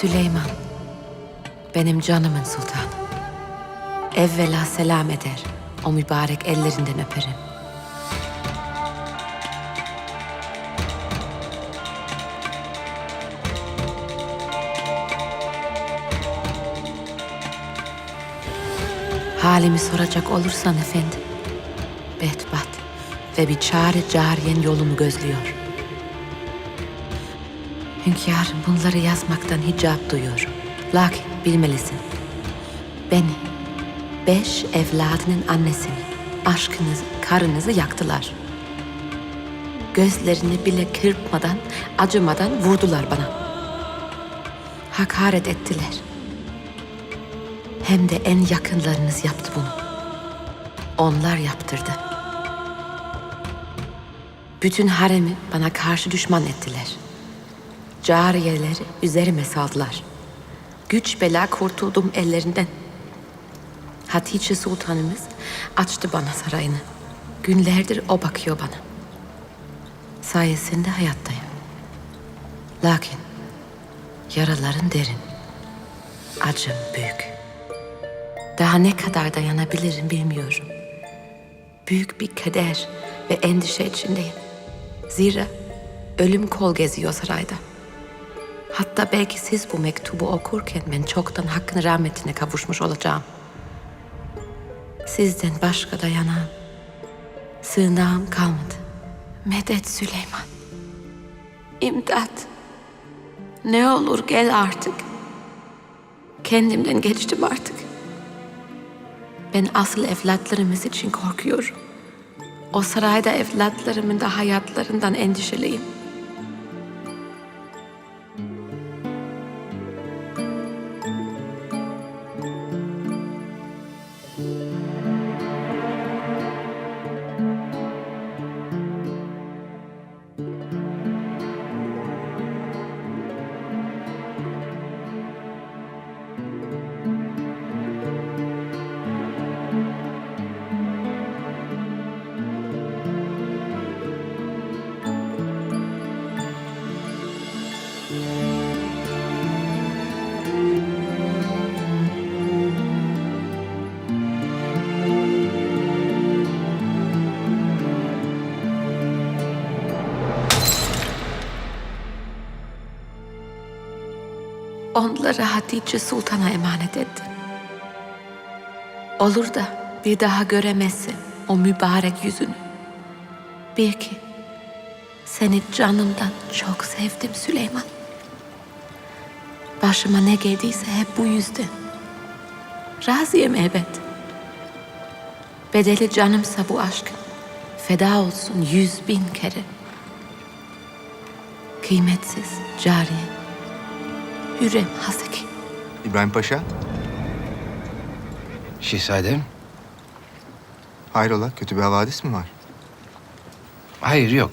Süleyman, benim canımın sultanı. Evvela selam eder, o mübarek ellerinden öperim. Halimi soracak olursan efendim, bedbat ve bir çare cariyen yolumu gözlüyor. Hünkârım bunları yazmaktan hicap duyuyorum. Lakin bilmelisin. Beni, beş evladının annesini, aşkınızı, karınızı yaktılar. Gözlerini bile kırpmadan, acımadan vurdular bana. Hakaret ettiler. Hem de en yakınlarınız yaptı bunu. Onlar yaptırdı. Bütün haremi bana karşı düşman ettiler. Cariyeleri üzerime saldılar. Güç bela kurtuldum ellerinden. Hatice Sultanımız açtı bana sarayını. Günlerdir o bakıyor bana. Sayesinde hayattayım. Lakin yaraların derin. Acım büyük. Daha ne kadar dayanabilirim bilmiyorum. Büyük bir keder ve endişe içindeyim. Zira ölüm kol geziyor sarayda. Hatta belki siz bu mektubu okurken ben çoktan hakkın rahmetine kavuşmuş olacağım. Sizden başka dayanağım, sığınağım kalmadı. Medet Süleyman. İmdat. Ne olur gel artık. Kendimden geçtim artık. Ben asıl evlatlarımız için korkuyorum. O sarayda evlatlarımın da hayatlarından endişeliyim. Onları Hatice Sultan'a emanet ettim. Olur da bir daha göremezsem o mübarek yüzünü. Bil ki seni canımdan çok sevdim Süleyman. Başıma ne geldiyse hep bu yüzden. Razıyım elbet. Bedeli canımsa bu aşk. Feda olsun yüz bin kere. Kıymetsiz cariye. Hürrem Haseki. İbrahim Paşa, Şehzadem? hayrola kötü bir havadis mi var? Hayır yok.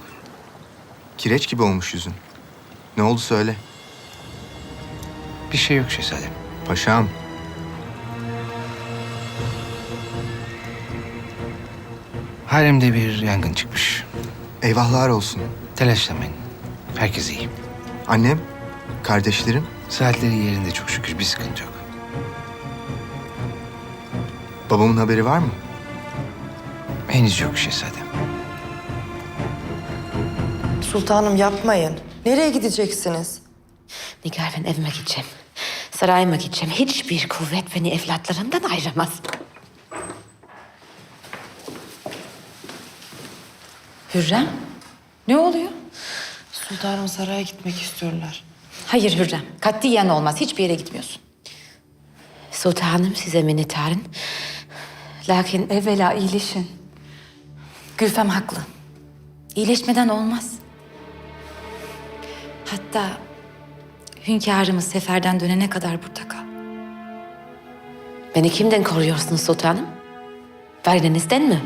Kireç gibi olmuş yüzün. Ne oldu söyle. Bir şey yok şehzadem. Paşam, Haremde bir yangın çıkmış. eyvahlar olsun. Telaşlamayın. Herkes iyi. Annem, kardeşlerim, Saatleri yerinde çok şükür bir sıkıntı yok. babamın haberi var mı? Henüz yok şehzadem. Sultanım yapmayın. Nereye gideceksiniz? Nigar ben evime gideceğim. Sarayıma gideceğim. Hiçbir kuvvet beni evlatlarımdan ayıramaz. Hürrem? Ne oluyor? Sultanım saraya gitmek istiyorlar. Hayır Hürrem. Katiyen olmaz. Hiçbir yere gitmiyorsun. Sultanım size minnettarım. Lakin Evvela iyileşin. Gülfem haklı. İyileşmeden olmaz. Hatta hünkârımız seferden dönene kadar burada kal. beni kimden koruyorsunuz sultanım? Validenizden mi?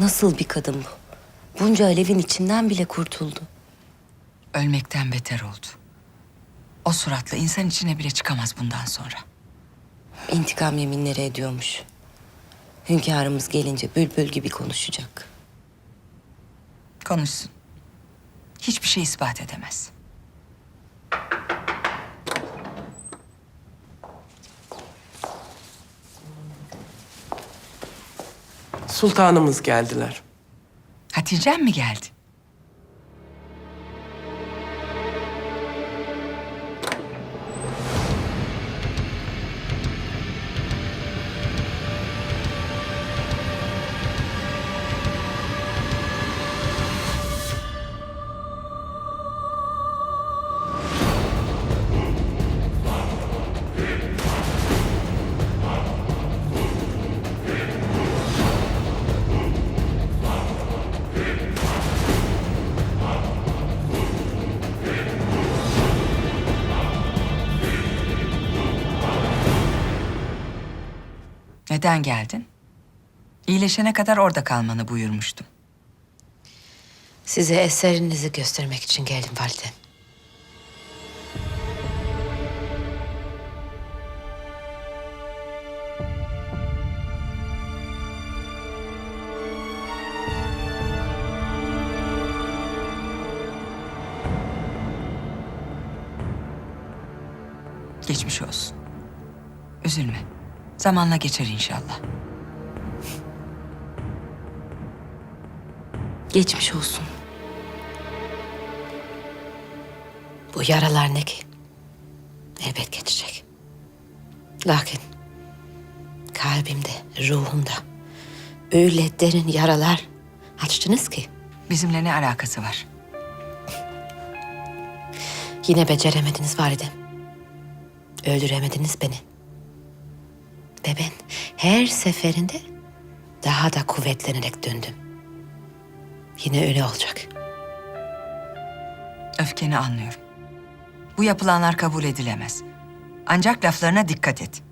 Nasıl bir kadın bu? Bunca alevin içinden bile kurtuldu. Ölmekten beter oldu. O suratla insan içine bile çıkamaz bundan sonra. İntikam yeminleri ediyormuş. Hünkârımız gelince bülbül gibi konuşacak. Konuşsun. Hiçbir şey ispat edemez. Sultanımız geldiler. Hatice'm mi geldi? Neden geldin? İyileşene kadar orada kalmanı buyurmuştum. Size eserinizi göstermek için geldim validem. Geçmiş olsun. Üzülme. Zamanla geçer inşallah. Geçmiş olsun. Bu yaralar ne ki? Elbet geçecek. Lakin kalbimde, ruhumda öyle derin yaralar açtınız ki Bizimle ne alakası var? yine beceremediniz validem. Öldüremediniz beni. Ve ben her seferinde daha da kuvvetlenerek döndüm. Yine öyle olacak. Öfkeni anlıyorum. Bu yapılanlar kabul edilemez. Ancak laflarına dikkat et.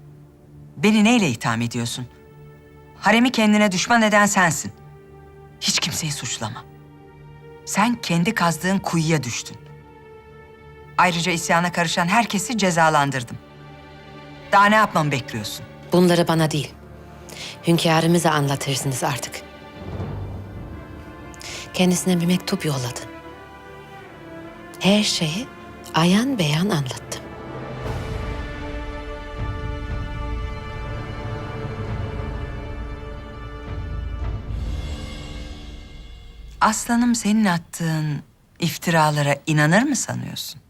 Beni neyle itham ediyorsun? Haremi kendine düşman eden sensin. Hiç kimseyi suçlama. Sen kendi kazdığın kuyuya düştün. Ayrıca isyana karışan herkesi cezalandırdım. Daha ne yapmamı bekliyorsun? Bunları bana değil, hünkârımıza anlatırsınız artık. Kendisine bir mektup yolladım. Her şeyi ayan beyan anlattım. Aslanım senin attığın iftiralara inanır mı sanıyorsun?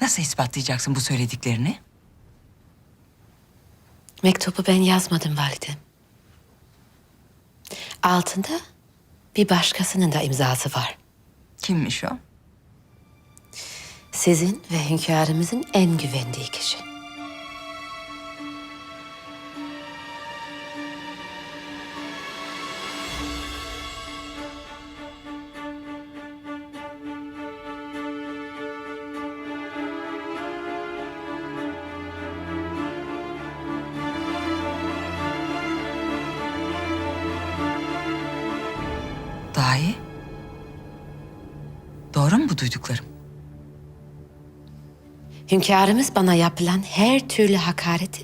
Nasıl ispatlayacaksın bu söylediklerini? Mektubu ben yazmadım validem. Altında bir başkasının da imzası var. Kimmiş o? Sizin ve hünkârımızın en güvendiği kişi. Hünkârımız bana yapılan her türlü hakareti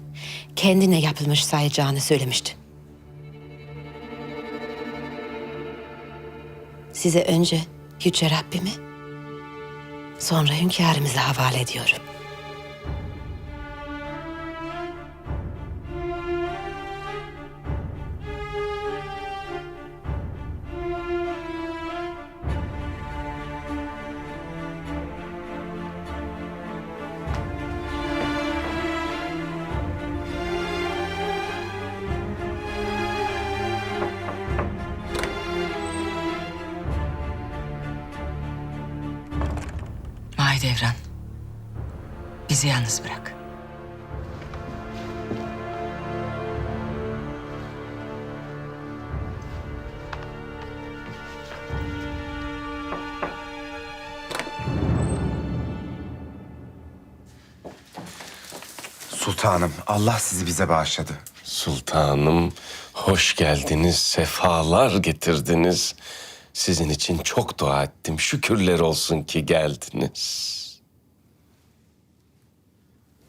kendine yapılmış sayacağını söylemişti. Size önce Yüce Rabbimi, sonra hünkârımıza havale ediyorum. Sultanım, Allah sizi bize bağışladı. Sultanım, hoş geldiniz, sefalar getirdiniz. Sizin için çok dua ettim. Şükürler olsun ki geldiniz.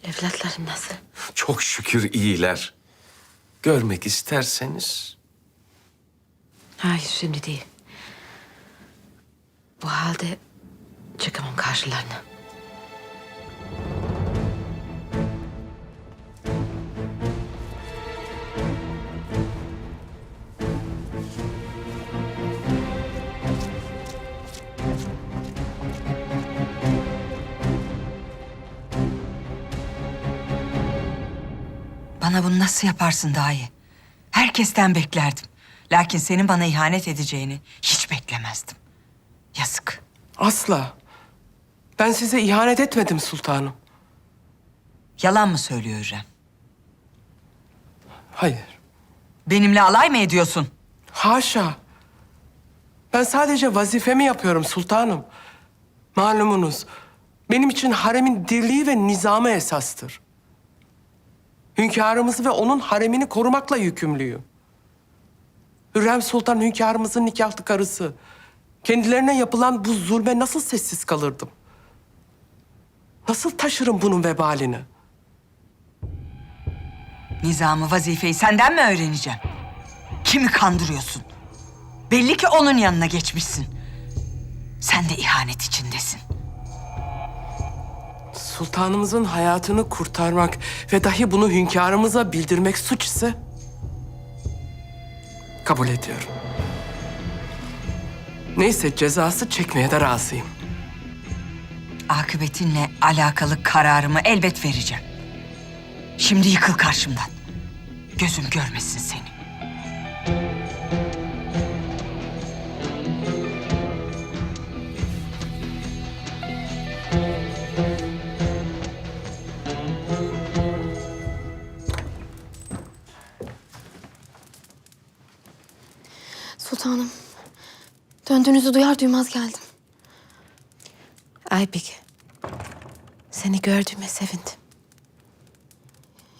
Evlatlarım nasıl? Çok şükür iyiler. Görmek isterseniz Hayır şimdi değil. Bu halde çıkamam karşılarına. Bana bunu nasıl yaparsın dahi? Herkesten beklerdim. Lakin senin bana ihanet edeceğini hiç beklemezdim. Yazık. Asla. Ben size ihanet etmedim sultanım. Yalan mı söylüyor Hürrem? Hayır. Benimle alay mı ediyorsun? Haşa. Ben sadece vazifemi yapıyorum sultanım. Malumunuz benim için haremin dirliği ve nizamı esastır. Hünkârımızı ve onun haremini korumakla yükümlüyüm. Hürrem Sultan hünkârımızın nikahlı karısı. Kendilerine yapılan bu zulme nasıl sessiz kalırdım? Nasıl taşırım bunun vebalini? Nizamı, vazifeyi senden mi öğreneceğim? Kimi kandırıyorsun? Belli ki onun yanına geçmişsin. Sen de ihanet içindesin. Sultanımızın hayatını kurtarmak ve dahi bunu hünkârımıza bildirmek suç ise... ...kabul ediyorum. Neyse cezası çekmeye de razıyım. Akıbetinle alakalı kararımı elbet vereceğim. Şimdi yıkıl karşımdan. Gözüm görmesin seni. Döndüğünüzü duyar duymaz geldim. Aybik. Seni gördüğüme sevindim.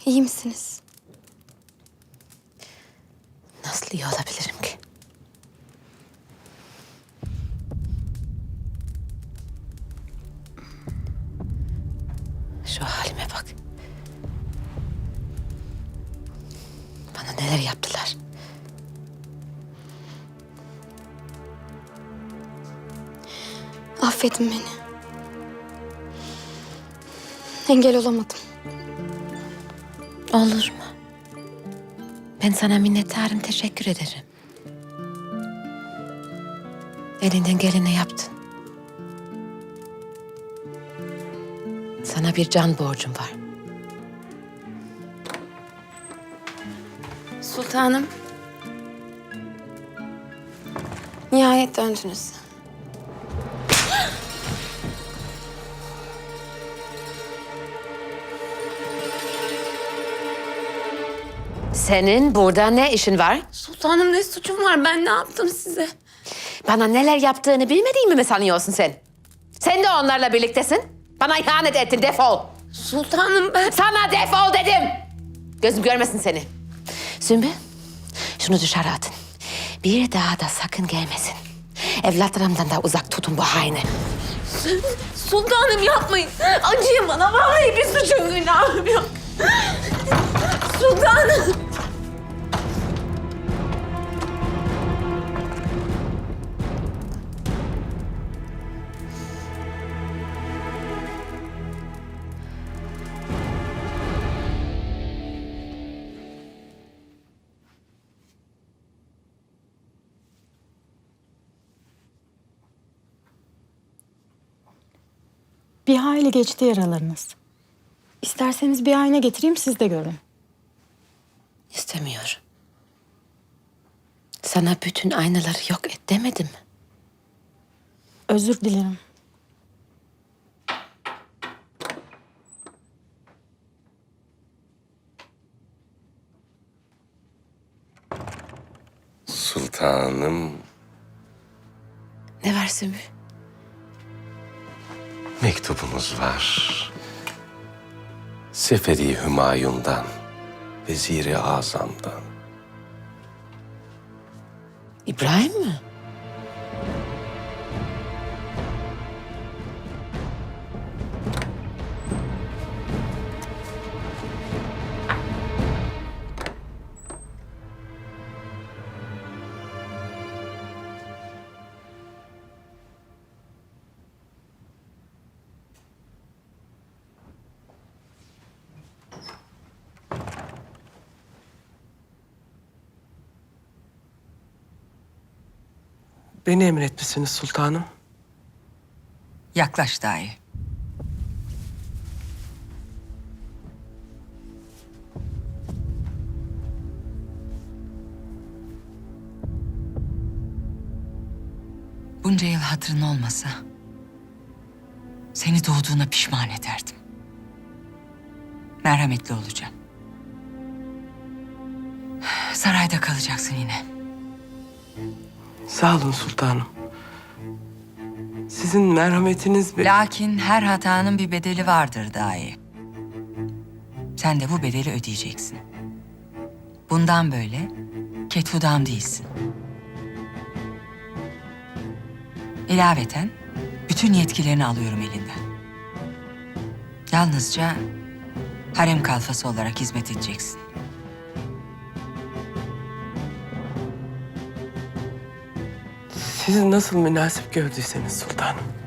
İyi misiniz? Nasıl iyi olabilirim ki? Affedin beni. Engel olamadım. Olur mu? Ben sana minnettarım, teşekkür ederim. Elinden geleni yaptın. Sana bir can borcum var. Sultanım. Nihayet döndünüz. Senin burada ne işin var? Sultanım ne suçum var? Ben ne yaptım size? Bana neler yaptığını bilmediğimi mi sanıyorsun sen? Sen de onlarla birliktesin. Bana ihanet ettin, defol. Sultanım ben... Sana defol dedim. Gözüm görmesin seni. Sümbül, şunu dışarı atın. Bir daha da sakın gelmesin. Evlatlarımdan da uzak tutun bu haini. Sultanım yapmayın. Acıyın bana. Vallahi bir suçum günahım yok. Sultanım. Bir hayli geçti yaralarınız. İsterseniz bir ayna getireyim siz de görün. İstemiyorum. Sana bütün aynaları yok et demedim mi? Özür dilerim. Sultanım Ne var Sümbül? Mektubunuz var. Seferi Hümayun'dan, Veziri Azam'dan. İbrahim mi? Beni emretmişsiniz sultanım. Yaklaş dahi. Bunca yıl hatırın olmasa seni doğduğuna pişman ederdim. Merhametli olacağım. Sarayda kalacaksın yine. Sağ olun sultanım. Sizin merhametiniz ve... Lakin her hatanın bir bedeli vardır dahi. Sen de bu bedeli ödeyeceksin. Bundan böyle ketvudam değilsin. İlaveten bütün yetkilerini alıyorum elinden. Yalnızca harem kalfası olarak hizmet edeceksin. Siz nasıl münasip gördüyseniz sultanım.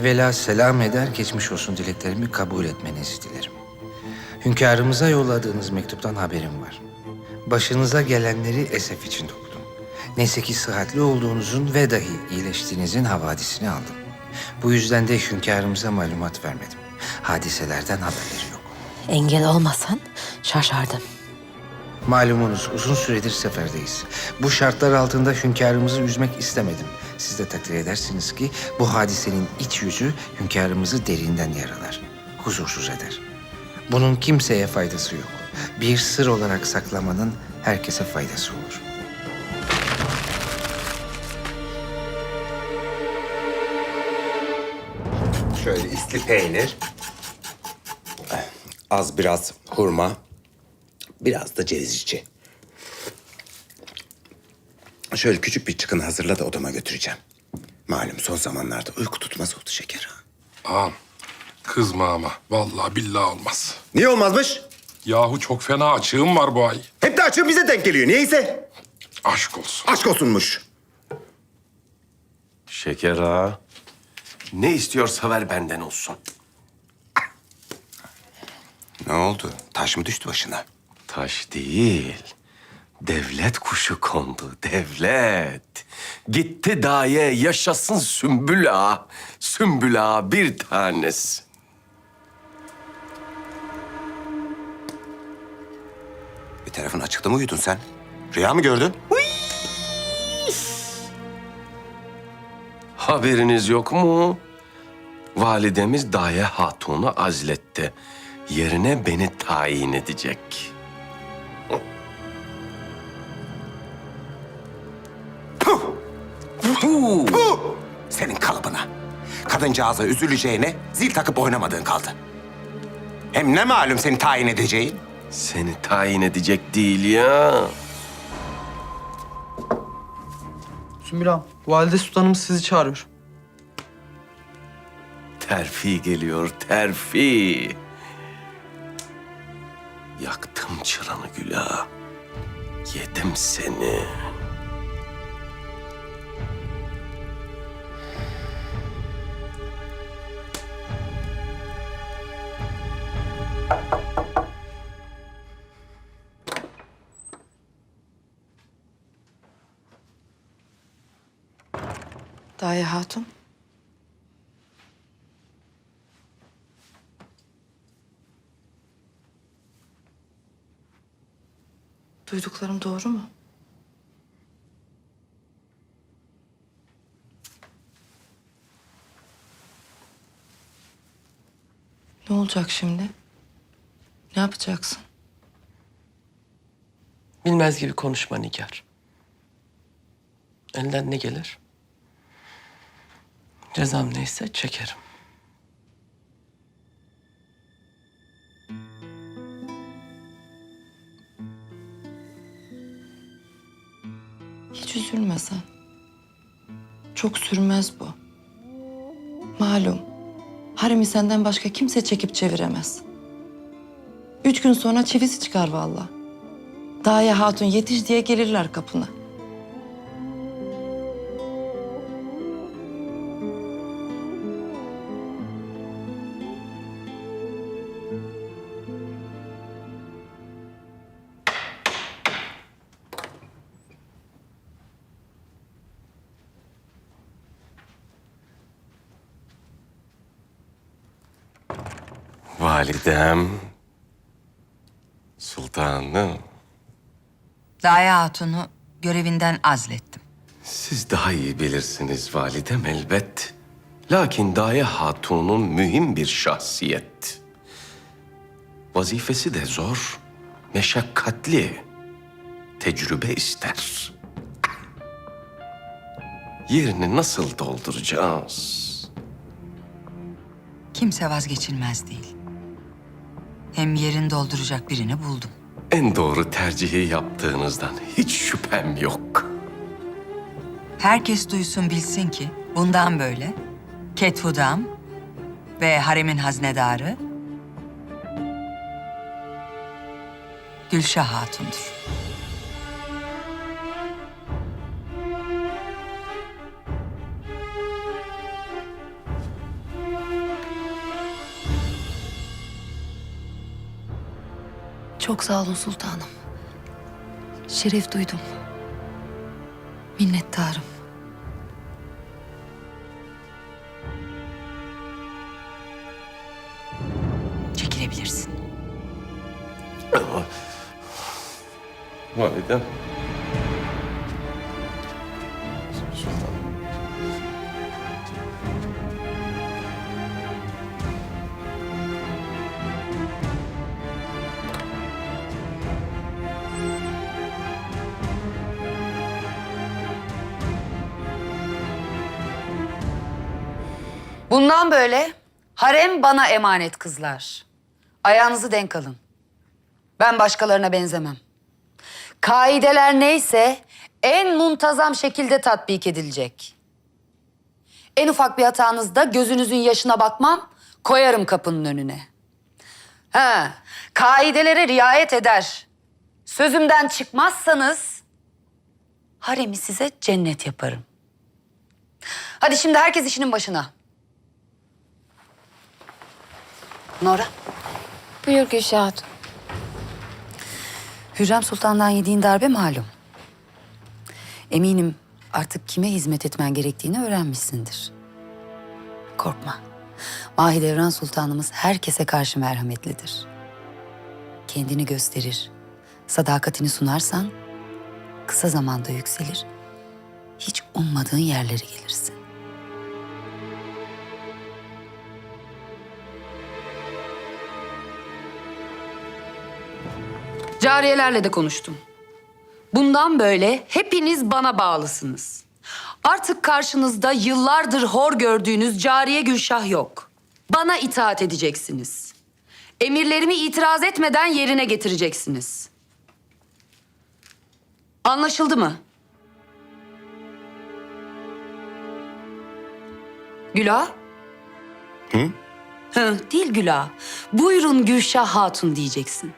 Evvela selam eder, geçmiş olsun dileklerimi kabul etmenizi dilerim. Hünkârımıza yolladığınız mektuptan haberim var. Başınıza gelenleri esef içinde okudum. Neyse ki sıhhatli olduğunuzun ve dahi iyileştiğinizin havadisini aldım. Bu yüzden de hünkârımıza malumat vermedim. Hadiselerden haberleri yok. Engel olmasan şaşardım. Malumunuz uzun süredir seferdeyiz. Bu şartlar altında hünkârımızı üzmek istemedim. Siz de takdir edersiniz ki bu hadisenin iç yüzü hünkârımızı derinden yaralar, huzursuz eder. Bunun kimseye faydası yok. Bir sır olarak saklamanın herkese faydası olur. Şöyle isli peynir. Az biraz hurma. Biraz da ceviz içi. Şöyle küçük bir çıkın hazırla da odama götüreceğim. Malum son zamanlarda uyku tutmaz oldu şeker ha. Ağam, kızma ama. Vallahi billahi olmaz. Niye olmazmış? Yahu çok fena açığım var bu ay. Hep de açığım bize denk geliyor. Niyeyse. Aşk olsun. Aşk olsunmuş. Şeker ağa. Ne istiyorsa ver benden olsun. Ne oldu? Taş mı düştü başına? Taş değil. Devlet kuşu kondu, devlet. Gitti daye yaşasın Sümbül ağa. Sümbül ağa bir tanesi. Bir tarafın açıkta mı uyudun sen? Rüya mı gördün? Haberiniz yok mu? Validemiz Daye Hatun'u azletti. Yerine beni tayin edecek. Senin kalıbına. Kadıncağıza üzüleceğine zil takıp oynamadığın kaldı. Hem ne malum seni tayin edeceğin? Seni tayin edecek değil ya. Sümbül ağam, Valide Sultanımız sizi çağırıyor. Terfi geliyor, terfi. Yaktım çıranı Güla. Yedim seni. Daye Hatun. Duyduklarım doğru mu? Ne olacak şimdi? Ne yapacaksın? Bilmez gibi konuşma Nigar. Elinden ne gelir? Cezam neyse çekerim. Hiç üzülme sen. Çok sürmez bu. Malum. Harem'i senden başka kimse çekip çeviremez. Üç gün sonra çivisi çıkar vallahi. Daye Hatun yetiş diye gelirler kapına. Validem. Sultanım. Daye Hatun'u görevinden azlettim. Siz daha iyi bilirsiniz validem elbet. Lakin Daye Hatun'un mühim bir şahsiyet. Vazifesi de zor, meşakkatli. Tecrübe ister. Yerini nasıl dolduracağız? Kimse vazgeçilmez değil. Hem yerini dolduracak birini buldum. En doğru tercihi yaptığınızdan hiç şüphem yok. Herkes duysun bilsin ki bundan böyle Kethudam ve haremin haznedarı Gülşah Hatun'dur. Çok sağ olun sultanım. Şeref duydum. Minnettarım. Çekilebilirsin. Validem. Bundan böyle harem bana emanet kızlar. Ayağınızı denk alın. Ben başkalarına benzemem. Kaideler neyse en muntazam şekilde tatbik edilecek. En ufak bir hatanızda gözünüzün yaşına bakmam, koyarım kapının önüne. Ha, kaidelere riayet eder. Sözümden çıkmazsanız haremi size cennet yaparım. Hadi şimdi herkes işinin başına. Nora. Buyur Gülşah Hatun. Hürrem Sultan'dan yediğin darbe malum. Eminim artık kime hizmet etmen gerektiğini öğrenmişsindir. Korkma. Mahidevran Sultanımız herkese karşı merhametlidir. Kendini gösterir. Sadakatini sunarsan kısa zamanda yükselir. Hiç ummadığın yerlere gelirsin. Cariyelerle de konuştum. Bundan böyle hepiniz bana bağlısınız. Artık karşınızda yıllardır hor gördüğünüz cariye Gülşah yok. Bana itaat edeceksiniz. Emirlerimi itiraz etmeden yerine getireceksiniz. Anlaşıldı mı? Gülah? Hı? Hı, değil Gülah. Buyurun Gülşah Hatun diyeceksin.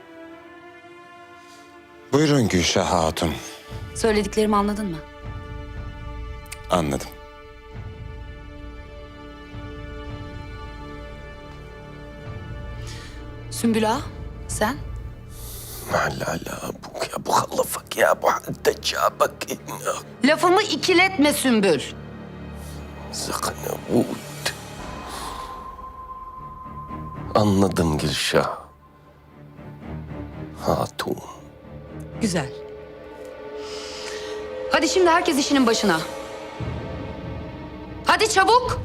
Buyurun Gülşah Hatun. Söylediklerimi anladın mı? Anladım. Sümbül Ağa, sen? La la la bu ya bu halafak ya bu haddecabak ya. Lafımı ikiletme Sümbül. Zıknebut. Anladım Gülşah. Hatun. Güzel. Hadi şimdi herkes işinin başına. Hadi çabuk.